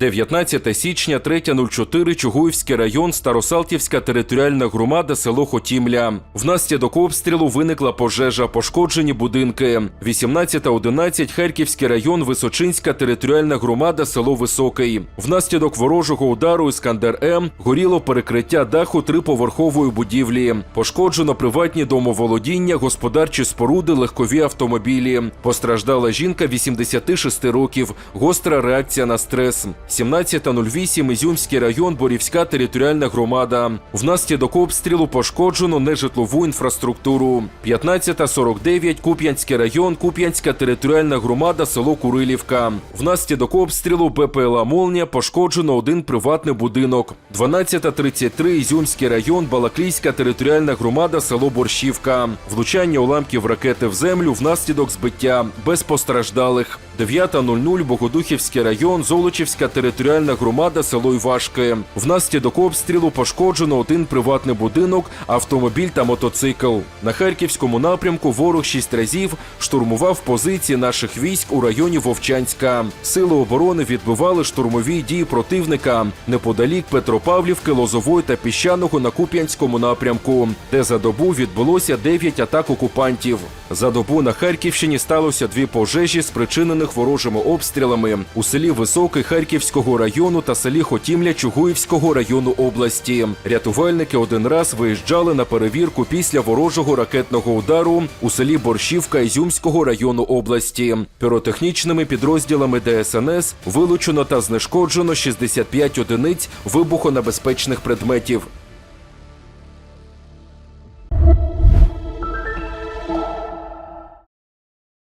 19 січня, 3.04, Чугуївський район, Старосалтівська територіальна громада, село Хотімля. Внаслідок обстрілу виникла пожежа, пошкоджені будинки. 18.11, Харківський район, Височинська територіальна громада, село Високий. Внаслідок ворожого удару Іскандер М горіло перекриття даху триповерхової будівлі. Пошкоджено приватні домоволодіння, господарчі споруди, легкові автомобілі. Постраждала жінка 86 років. Гостра реакція на стрес. 17.08 Ізюмський район, Борівська територіальна громада. Внаслідок обстрілу пошкоджено нежитлову інфраструктуру. 15.49 Куп'янський район, Куп'янська територіальна громада, село Курилівка. Внаслідок обстрілу БПЛА Молнія пошкоджено один приватний будинок. 12.33 Ізюмський район, Балаклійська територіальна громада, село Борщівка. Влучання уламків ракети в землю внаслідок збиття без постраждалих. 9.00 Богодухівський район, Золочівська територіальна громада, село Івашки. Внаслідок обстрілу пошкоджено один приватний будинок, автомобіль та мотоцикл. На харківському напрямку ворог шість разів штурмував позиції наших військ у районі Вовчанська. Сили оборони відбивали штурмові дії противника неподалік Петропавлівки, Лозової та Піщаного на Куп'янському напрямку, де за добу відбулося 9 атак окупантів. За добу на Харківщині сталося дві пожежі, спричинених ворожими обстрілами у селі Високий Харківського району та селі Хотімля Чугуївського району області. Рятувальники один раз виїжджали на перевірку після ворожого ракетного удару у селі Борщівка Ізюмського району області. Піротехнічними підрозділами ДСНС вилучено та знешкоджено 65 одиниць вибухонебезпечних предметів.